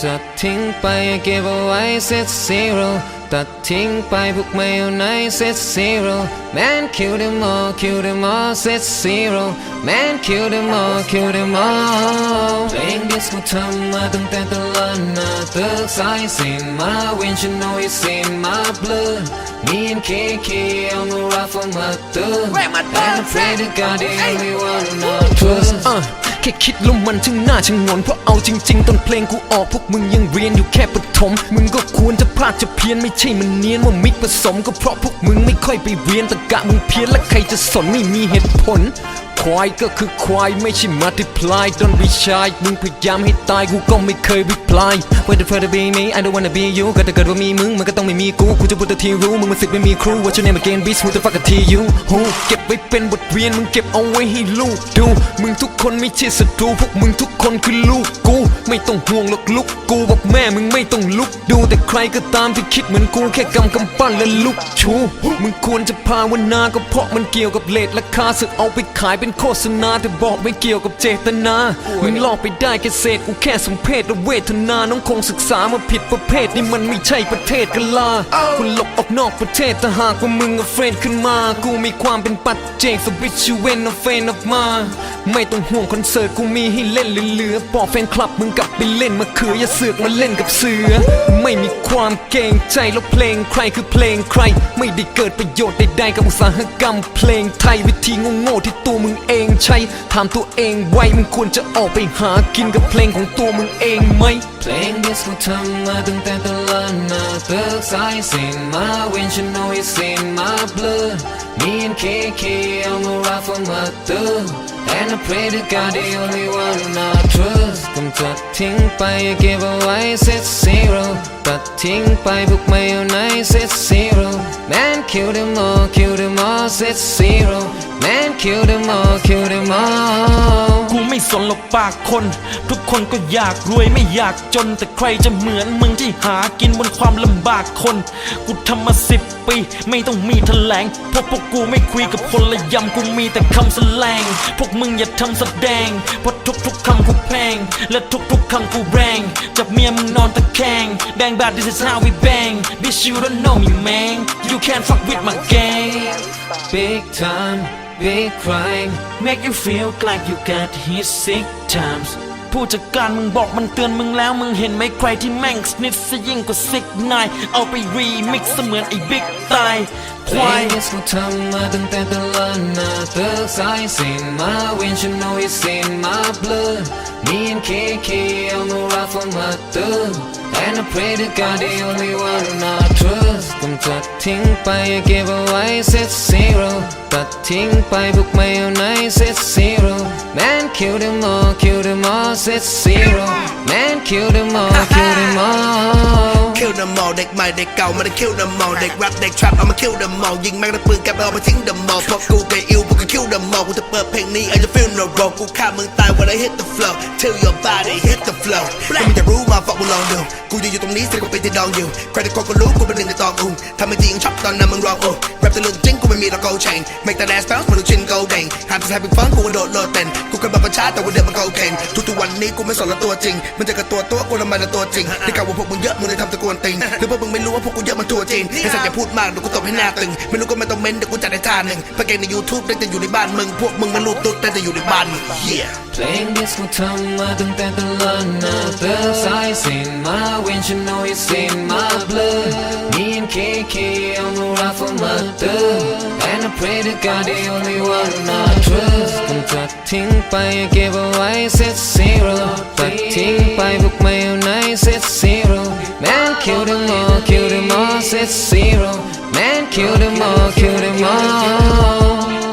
กำจัดทิ้งไปเก็บเอาไว้ set zero ตัดทิ้งไปพวกไม่เอาไหน set zero man kill them all kill them all set zero man kill them all kill them all เพลง this กูทำมาตั้งแต่ตลอดนาเติร์กสายสินมา when you know it's in my blood me and KK on the rock for my thug and I pray to God they only one not trust อ่ะ แค่คิดแล้วมันช่างน่าชะงนเพราะเอาจริง ๆ ตอนเพลงกูออกพวกมึงยังเรียนอยู่แค่ปฐมมึงก็ควรจะพลาดจะเพี้ยนไม่ใช่มันเนียนว่ามิกผสมก็เพราะพวกมึงไม่ค่อยไปเรียนตะกะมึงเพี้ยนและใครจะสนไม่มีเหตุผล ควายก็คือควายไม่ใช่ multiply don't be shy มึงพยายามให้ตายกูก็ไม่เคย reply Where the further be me I don't wanna be you ก็ถ้าเกิดว่ามีมึงมันก็ต้องไม่มีกูกูจะพูดแต่ทีรู้มึงมันสิทธิ์ไม่มีครู What's your name again bitch who the fuck are you who เก็บไว้เป็นบทเรียนมึงเก็บเอาไว้ให้ลูกดู มึงทุกคนไม่ใช่ศัตรูพวกมึงทุกคนคือลูกกู ไม่ต้องห่วงหรอกลูกกูบอกแม่มึงไม่ต้องลุกดูแต่ใครก็ตามที่คิดเหมือนกูแค่กำกำปั้นและลุกชู มึงควรจะภาวนาก็เพราะมันเกี่ยวกับเลทรา คาสึกเอาไปขายเป็นโฆษณาแต่บอกไม่เกี่ยวกับเจตนามึงลอกไปได้แค่เศษกูแค่สมเพศและเวทนา น้องคงศึกษามาผิดประเภทนี่มันไม่ใช่ประเทศกันลาคุณหลบออกนอกประเทศถ้าหากว่ามึงเอาเฟรนขึ้นมา กูมีความเป็นปัจเจกสวิตชูเวนเอาเฟนออกมาไม่ต้องห่วงคอนเสิร์ตกูมีให้เล่นเหลือๆบอกแฟนคลับมึงกลับไปเล่นมาเขืออย่าเสือกมาเล่นกับเสือ ไม่มีความเกรงใจแล้วเพลงใครคือเพลงใคร ไม่ได้เกิดประโยชน์ใดๆกับอุตสาหกรรม เพลงไทยวิธีโง่ๆที่ตัวมึงเองใช้ถามตัวเองไว้มึงควรจะออกไปหากินกับเพลงของตัวมึงเองไหม เพลง this กูทำมาตั้งแต่ตะลอดนาเติร์กสายสินมา when you know it's in my blood me and KK on the rock for my thug and I pray to God the only one not trust กำจัดทิ้งไปเก็บเอาไว้ set zero ตัดทิ้งไปพวกไม่เอาไหน set zero man kill them all kill them all set zero man kill them all kill them all กูไม่สนหรอกปากคน ทุกคนก็อยากรวยไม่อยากจน แต่ใครจะเหมือนมึงที่หากินบนความลำบากคน กูทำมาสิบปี ไม่ต้องมีแถลงเพราะพวกกูไม่คุยกับคนละยำกูมีแต่คำแสลงพวกมึงอย่าทำแสดงเพราะทุกๆคำกูแพง และทุกๆคำกูแรงจับเมียมึงนอนตะแคง Bang bad this is how we bang Bitch you don't know me man You can't fuck with my gang big time big crime Make you feel like you got hit six times ผู้จัดการมึงบอกมันเตือนมึงแล้วมึงเห็นไหมใครที่แม่งสนิทซะยิ่งกว่าซิกนายเอาไปรีมิกซ์เสมือนไอ้บิ๊กตายควาย Players กูทำมาตั้งแต่ตะลันนาเติร์กสายเสินมาเวนฉัน know it's in my blood me and KK on the rock for my thug and I pray to God they only one not trust กำจัดทิ้งไปเก็บเอาไว้ set zero ตัดทิ้งไปพวกไม่เอาไหน set zero man kill them all kill them all set zero man kill them all kill them all คิวเดมอลเด็กใหม่เด็กเก่าไม่ได้คิวเดมอลเด็กแรปเด็กทรัพเอามาคิวเดมอลยิงแม่งด้วยปืนแกไปเอาไปทิ้งเดมอลพวกกูเกยอิวพวกกูคิวเดมอลกูจะเปิดเพลงนี้ไอ้จะฟิลโนโรกูฆ่ามึงตาย when I hit the flow till your body hit the flow ก็มึงจะรู้มาฝากมึงลองดูกูยืนอยู่ตรงนี้สิกูเป็นที่ดองอยู่ใครที่คนก็รู้กูเป็นหนึ่งในตองอุ้งทำไม่จริงชอบตอนนั้นมึงรองอุ้งแรปแต่เรื่องจริงกูไม่มีตะโกเชง make that ass bounce มาดูชินโกเด้งหาที่ใช้เป็นฟังกูกระโดดโลดเต้นกูเคยมาประชาแต่ว่าเดินมันโกเคนทุกๆวันนี้กูไม่สนละตัวจริง มันจะกับตัวตัวกูทำไมละตัวจริงที่กล่าวว่าพวกมึงเยอะมึงเลยทำตะกวนติงหรือพวกมึงไม่รู้ว่าพวกกูเยอะมันตัวจริงไอ้สัตว์อย่าพูดมากเดี๋ยวกูตบให้หน้าตึงไม่รู้ก็ไม่ต้องเม้นเดี๋ยวกูจัดให้ท่าหนึ่งพระเก่งใน YouTube ได้แต่อยู่ในบ้านมึงพวกมึงมันรูดตุ๊ดได้แต่อยู่ในบ้านมึง yeah เพลง this กูทำมาตั้งแต่ตะลอดนาเติร์กสายสิน มา when you know it's in my blood me and KK on the rock for my thug and I pray to God they only one not trust กำจัดทิ้งไปเก็บเอาไว้ set zero ตัดทิ้งไปพวกไม่เอาไหน set zero man kill them all kill them all set zero man kill them all kill them all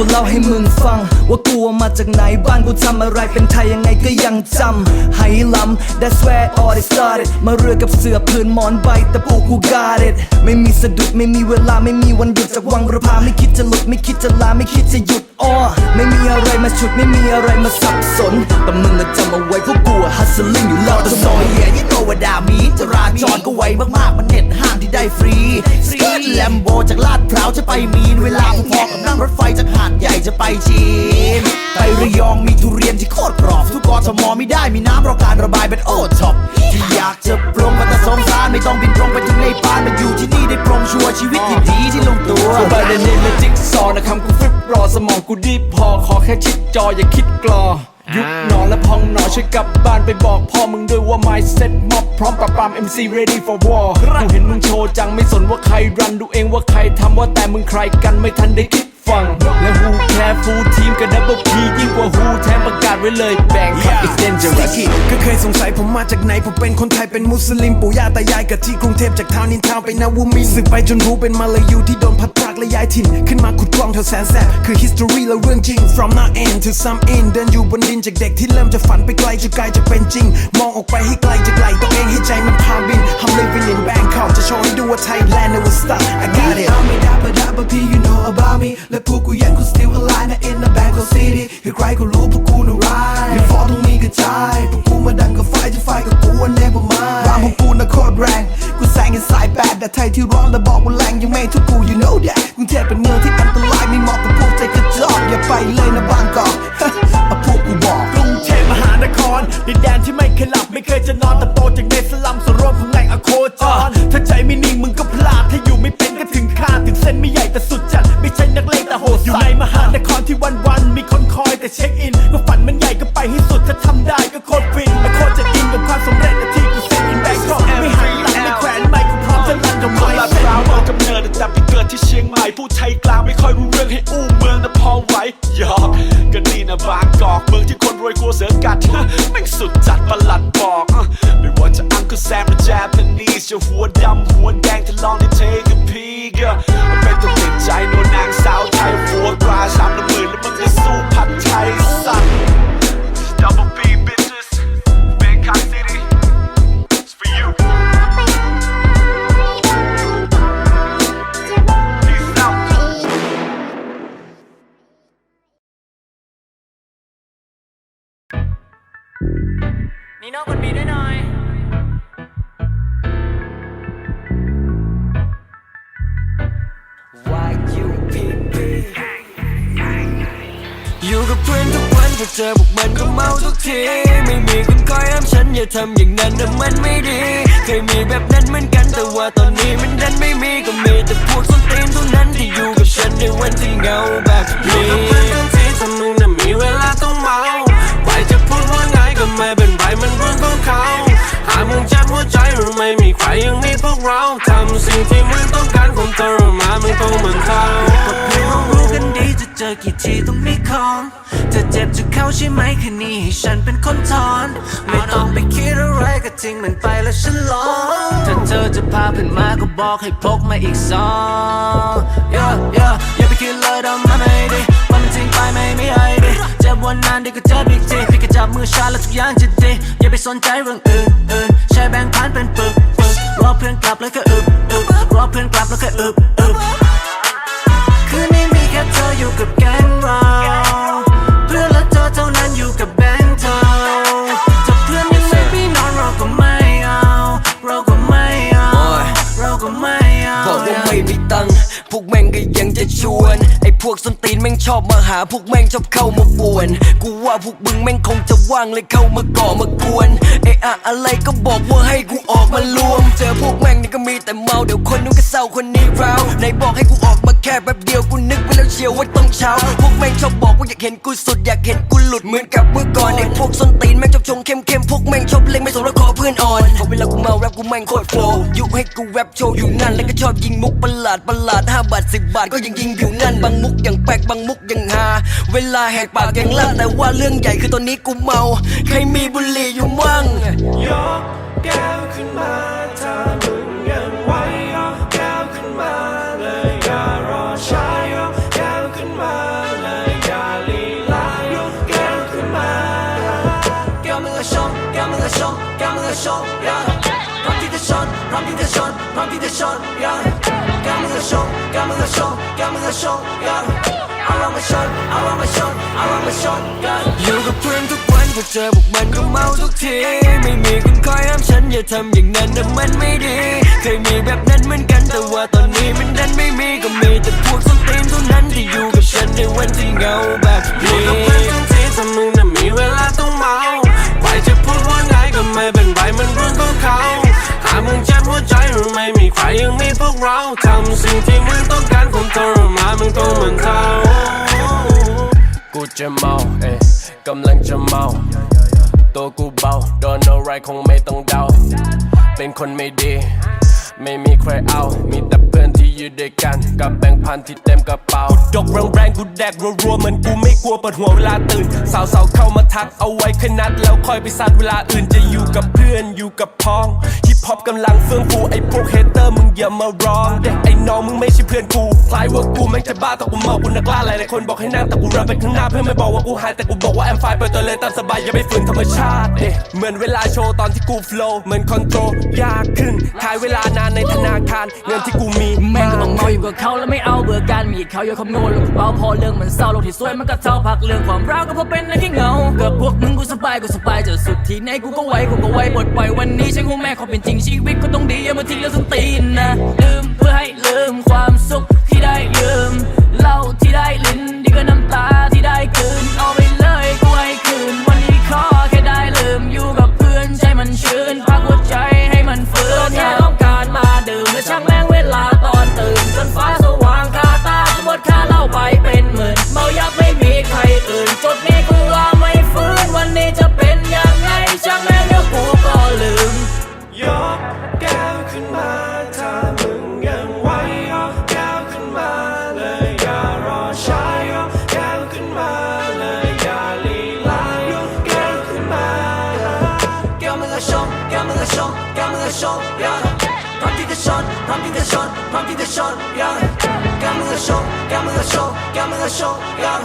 กูเล่าให้มึงฟัง ว่ากูมาจากไหนบ้านกูทำอะไรเป็นไทยยังไงก็ยังจำไหลำ that's where all it started มาเรือกับเสือพื้นหมอนใบแตะปูกู got it ไม่มีสะดุดไม่มีเวลาไม่มีวันหยุดจากวังประพาไม่คิดจะหลุดไม่คิดจะลาไม่คิดจะหยุดอ้อไม่มีอะไรมาฉุดไม่มีอะไรมาสับสน แต่มึงอะจำเอาไว้พวกกูอะ hustling อยู่แล้วตตซลออดยเหี้ยยิ่งโตว่าด่ามีจราจรก็ไวมากๆมันเน็ตห้างที่ได้ฟรีสเกิร์ตแลมโบจากลาดพร้าวจะไปมีนเวลาพอ จะไปจีนไประยองมีทุเรียนที่โคตรกรอบ ทุกกทมไม่ได้มีน้ำรอการระบายเป็นโอท็อปที่อยากจะปรงมาแต่สงสารไม่ต้องบินตรงไปถึงในปานมาอยู่ที่นี่ได้ปรงชัวร์ชีวิตที่ดีที่ลงตัวสบายในนี้และจิ๊กซอนะคำกูฟิบรอสมองกูดีพอขอแค่ชิดจออย่าคิดกรอยุบหนอนและพองหนอช่วยกลับบ้านไปบอกพ่อมึงด้วยว่า my set mob พร้อมปราบปราม MC ready for war กูเห็นมึงโชว์จังไม่สนว่าใครรันดูเองว่าใครทำว่าแต่มึงใครกันไม่ทันได้คิด ฟัง และ who care full team กับ double P ยิ่งกว่า who แถมประกาศไว้เลยแบ่ง it's dangerous ก็เคยสงสัยผมมาจากไหน ผมเป็นคนไทยเป็นมุสลิม ปู่ย่าตายายกับที่กรุงเทพจากทาวน์นินทาวน์ไปนาวูมินสึกไปจนรู้เป็นมาลายูที่โดนพัดพรากและย้ายถิ่น ขึ้นมาขุดคลองแถวแสนแสบคือ history และเรื่องจริง from now end to some in เดินอยู่บนดินจากเด็กที่เริ่มจะฝันไปไกลจนกลายจะเป็นจริง มองออกไปให้ไกลจากไหลตัวเองให้ใจมันพาบิน I'm living in Bangkok จะโชว์ให้ดูว่า Thailand never stop I got it ไม่ได้ปะดาปะพี่ you know about me และพวกกูยังกู still alive นะ in the Bangkok city คือใครก็รู้พวกกูน่ะร้ายมีฟอร์ตรงนี้กระจายพวกกูมาดังกับไฟจะไฟกับกูอันแน่ประมาณรามพวกกูน่ะโคตรแรงกูแซงกันสายแปดแต่ไทยที่ร้อนและบอกว่าแรงยังไม่ทุกกู you know that กรุงเทพเป็นเมืองที่อัน แม่งสุดจัดประหลัดบอกไม่ว่าจะอังกฤษแซมหรือแจปนีสจะหัวดำหัวแดงถ้าลองได้เทกับพี่ก็ไม่ต้องติดใจโนนนางสาว กับเพื่อนทุกวันพอเจอพวกมันก็เมาทุกที ไม่มีคนคอยห้ามฉันอย่าทำอย่างนั้นนะมันไม่ดี เคยมีแบบนั้นเหมือนกันแต่ว่าตอนนี้มันดันไม่มีก็มีแต่พวกส้นตีนเท่านั้นที่อยู่กับฉันในวันที่เหงาแบบนี้อยู่กับเพื่อนทั้งทีทำมึงน่ะมีเวลาต้องเมาไปจะพูดว่าไงก็ไม่เป็นไรมันเรื่องของเขาามึงจับหัวใจหรือไม่มีใครยังมีพวกเราทำสิ่งที่มึงต้องการความทรมานมันคงเหมือนเขาก็เพียงรู้กันดีจะเจอกี่ทีต้องมีของจะเจ็บจะเข้าใช่ไหมคืนนี้ให้ฉันเป็นคนถอน ไม่ต้องไปคิดอะไรก็ทิ้งมันไปแล้วฉันลองถ้าเธอจะพาเพื่อนมาก็บอกให้พกมาอีกสอง yeah yeah อย่าไปคิดเลยดอกมันไม่ดีมันจริงไปไม่มีไอดี วันนั้นเดียวก็เจอบอีกทีพี่ก็จับมือชาแล้วทุกอย่างจะดีอย่าไปสนใจเรื่องอื่นอื่นใช้แบงค์พันเป็นปึกปึกรอเพื่อนกลับแล้วก็อึบอึบรอเพื่อนกลับแล้วก็อึบอึบคืนนี้มีแค่เธออยู่กับแก๊งเราเพื่อนและเธอเท่านั้นอยู่กับแบงค์เธอ ว่าไม่มีตังพวกแม่งก็ยังจะชวน ไอ้พวกส้นตีนแม่งชอบมาหา พวกแม่งชอบเข้ามาป่วน กูว่าพวกมึงแม่งคงจะว่างเลยเข้ามาก่อมากวนเอะอะอะไรก็บอกว่าให้กูออกมารวม เจอพวกแม่งนี่ก็มีแต่เมาเดี๋ยวคนนู้นก็เศร้าคนนี้เราวไหนบอกให้กูออกมาแค่แป๊บเดียวกูนึกไปแล้วเชียวว่าต้องเช้า พวกแม่งชอบบอกว่าอยากเห็นกูสุดอยากเห็นกูหลุดเหมือนกับเมื่อก่อนไอ้พวกส้นตีนแม่งชอบชงเข้มเข้มๆพวกแม่งชอบเล่นไม่สนแล้วขอเพื่อนอ่อนพอเวลากูเมาแรปกูแม่งโคตรโฟล์ยุให้กูแรปโชว์อยู่นั่นแล้วก็ชอบยิงมุกประหลาดประหลาดห้าบาทสิบบาทก็ยังยิงอยู่นั่นบางมุกอย่างแปลกบางมุกอย่างฮาเวลาแหกปากอย่างลั่นแต่ว่าเรื่องใหญ่คือตอนนี้กูเมา ใครมีบุหรี่อยู่มั่งยกแก้วขึ้นมาถ้ามึงยังไหว อก็ชนกันเอาเรามาชนเอาเรามาชนเอาเรามาชนกันอยู่กับเพื่อนทุกวันพอเจอพวกมันก็เมาทุกที ไม่มีคนคอยห้ามฉันอย่าทำอย่างนั้นนะมันไม่ดี เคยมีแบบนั้นเหมือนกันแต่ว่าตอนนี้มันนั้นไม่มีก็มีแต่พวกส้นตีนเท่านั้นที่อยู่กับฉันในวันที่เหงา เราทำสิ่งที่มึงต้องการคงทรมานมึงคงเหมือนเขากูจะเมาเอ้ยกำลังจะเมาตัวกูเบาโดนอะไรคงไม่ต้องเดา เป็นคนไม่ดี ไม่มีใครเอา มีแต่เพื่อนที่อยู่ด้วยกัน กับแบ่งค์พันที่เต็มกระเป๋าดกแรงแรงๆกูแดกรัวๆเหมือนกูไม่กลัวเปิดหัวเวลาตื่น สาวๆเข้ามาทักเอาไว้แค่นัด แล้วคอยไปซัดเวลาอื่นจะอยู่กับเพื่อนอยู่กับพ้องฮิปฮอปกำลังเฟื่องฟูไอ้พวกเฮเตอร์มึงอย่ามาร้องเด็กไอ้น้องมึงไม่ใช่เพื่อนกูคล้ายว่ากูแม่งจะบ้าแต่กูเมากูนักล่าหลายๆคนบอกให้นั่งแต่กูรับไปข้างหน้าเพื่อนไม่บอกว่ากูหายแต่กูบอกว่าแอมไฟเปิดตัวเลยตามสบายอย่าไปฝืนธรรมชาติเด็เหมือนเวลาโชว์ตอนที่กูโฟล์เหมือนคอนโทรลยากขึ้นขายเวลานานในธนาคาร เงินที่กูมีแม่งก็ต้องเมาอยู่กับเขาแล้วไม่เอาเบื่อการมีเขาอย่าคำนวณลงเบาพอเรื่องมันเศร้าโลกที่สวยมันก็เท่าพักเรื่องความรักก็เพราะเป็นในแค่เงากับพวกมึงกูสบายกูสบายเจอสุดที่ไหนกูก็ไหวกูก็ไหวหมดปล่อยวันนี้ฉันคงแม่เขาเป็นจริงชีวิตก็ต้องดีอย่ามาทิ้งเรื่องสนตีนนะ มือก็ชนยัง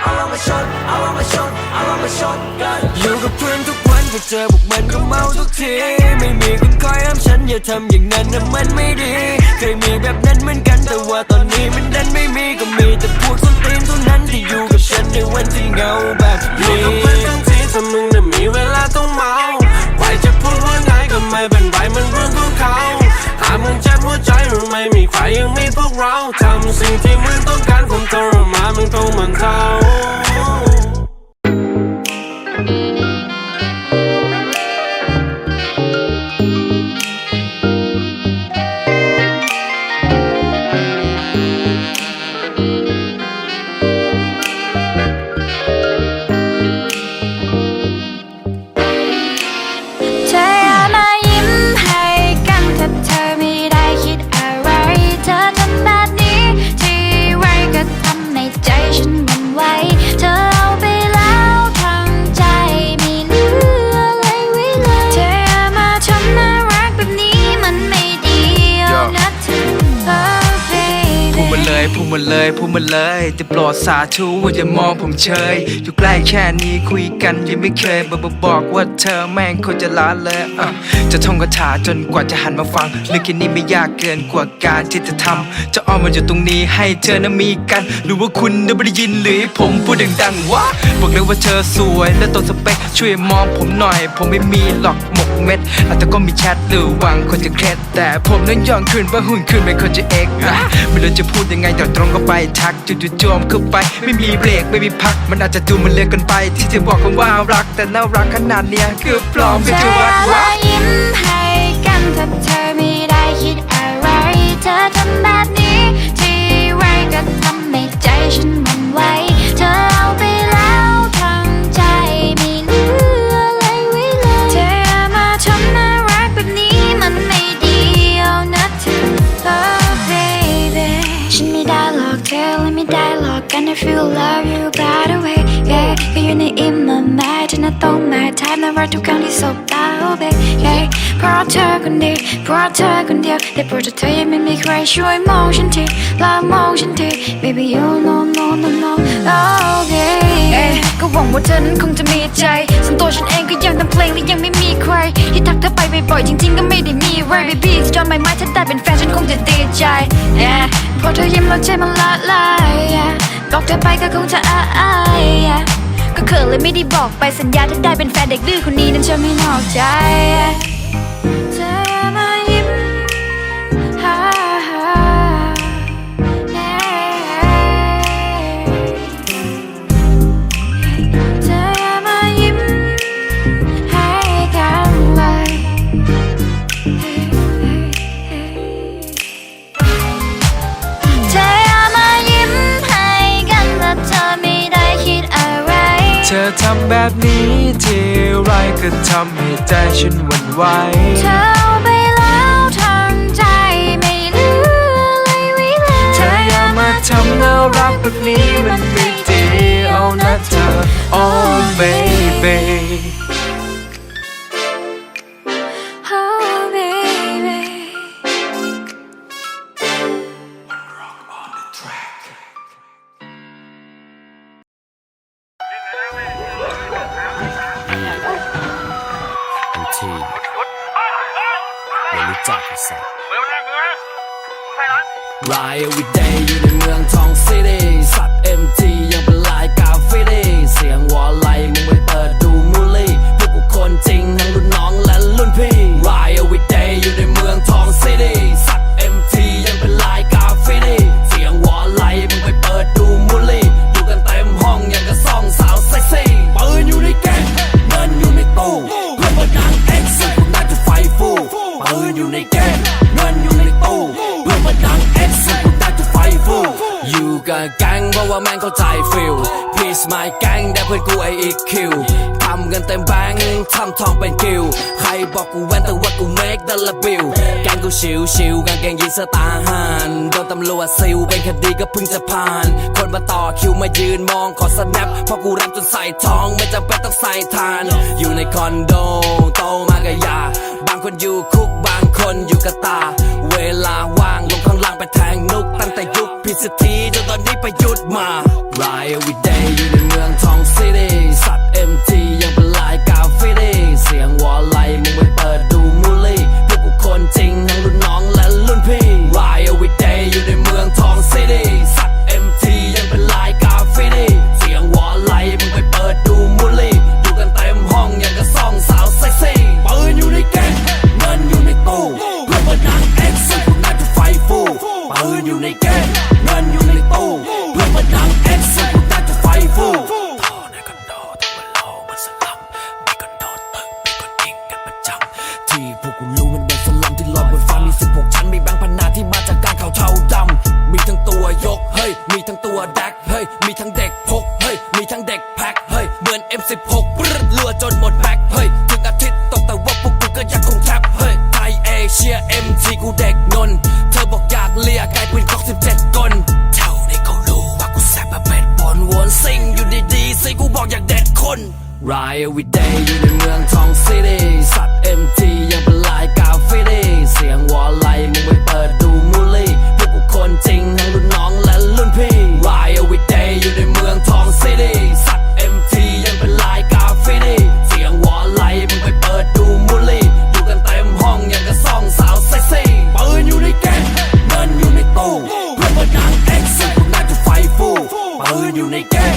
เอาเรามาชนเอาเรามาชนเอาเรามาชนกันอยู่กับเพื่อนทุกวันพอเจอพวกมันก็เมาทุกที ไม่มีคนคอยห้ามฉันอย่าทำอย่างนั้นนะมันไม่ดี เคยมีแบบนั้นเหมือนกันแต่ว่าตอนนี้มันดันไม่มีก็มีแต่พวกส้นตีนเท่านั้นที่อยู่กับฉันในวันที่เหงาแบบนี้อยู่กับเพื่อนทั้งทีถ้ามึงน่ะมีเวลาต้องเมา ทำสิ่งที่มึงต้องการคงทรมานมึงคงเหมือนเข มาเลยพูดมาเลยพูดมาเลยแต่โปรดสาธุว่าอย่ามองผมเฉย อยู่ใกล้แค่นี้คุยกันยังไม่เคยบอบอกบอกว่าเธอแม่งคนจะละเลยอะจะท่องคาถาจนกว่าจะหันมาฟังเรื่องแค่นี้ไม่ยากเกินกว่าการที่จะทำจะอ้อมมาอยู่ตรงนี้ให้เธอนั้นมีกันหรือว่าคุณได้ไม่ได้ยินหรือผมพูดดังๆวะบอกเลยว่าเธอสวยและตรงสเปคช่วยมองผมหน่อย ผมไม่มีหรอก เม็ดอาจจะก็มีแชทหรือหวังคนจะเคล็ดแต่ผมนั้นยอมคืนว่าหุ่นคืนเป็นคนจะเอกนะไม่รู้จะพูดยังไงแต่ตรงก็ไปทักจู่ๆโจมเข้าไป ไม่มีเบรกไม่มีพัก มันอาจจะดูมันเลือกกันไป ที่จะบอกคำว่ารักแต่น่ารักขนาดเนี้ยคือปลอมเป็นเธจัอวัดวะยิ้มให้กันถ้าเธอไม่ได้คิดอะไรเธอทำแบบ พราะเธอคนเดียวแต่โปรดเธอยังไม่มีใครช่วยมองฉันทีและมองฉันที baby you no no no no okay เอ้ยก็หวังว่าเธอนั้นคงจะมีใจส่วนตัวฉันเองก็ยังทำเพลงและยังไม่มีใคร ที่ทักเธอไปบ่อยๆจริงๆก็ไม่ได้มีไร baby จะยอมไม่ไหมถ้าได้เป็นแฟนฉันคงจะดีใจ yeah พอเธอยิ้มแล้วใจมันละลาย yeah บอกเธอไปก็คงจะอาย yeah ก็เขินเลยไม่ได้บอกไปสัญญาถ้าได้เป็นแฟนเด็กดื้อคนนี้นั้นจะไม่นอกใจ เธอทำแบบนี้ ทีไรก็ทำให้ใจฉันหวั่นไหว บอกกูแวนแต่ว่ากู make the l a b i l แกงกูชิวชิวกางเกงยีนสไตล์หานโดนตำรวจซิลเป็นคดีก็เพิ่งจะผ่าน คนมาต่อคิวมายืนมองขอสแนปเพราะกูรับจนใส่ท้องไม่จำเป็นต้องใส่ทาน อยู่ในคอนโดโตมากับยา บางคนอยู่คุกบางคนอยู่กับตา เวลาว่างลงข้างล่างไปแทงนุก ตั้งแต่ยุคพิสตีจนตอนนี้ประยุทธ์มา Ride every day อยู่ในเมืองทองซิตี้สัตว์ every day อยู่ในเมืองทองซิตี้สัตว์ MT ยังเป็นลายกาเฟตี้ เสียงวอลไลมึงไปเปิดดูมูลี่พวกกูคนจริงทั้งรุ่นน้องและรุ่นพี่ Ride every day อยู่ในเมืองทองซิตี้สัตว์ MT ยังเป็นลายกาเฟตี้เสียงวอลไลมึงไปเปิดดูมูลี่อยู่กันเต็มห้องยังกับซองสาวเซ็กซี่ปืนอยู่ในแก๊งเงินอยู่ในตู้เพื่อนมาดังเอ็กซ์กูน่าจะไฟฟูปืนอยู่ในแก๊ง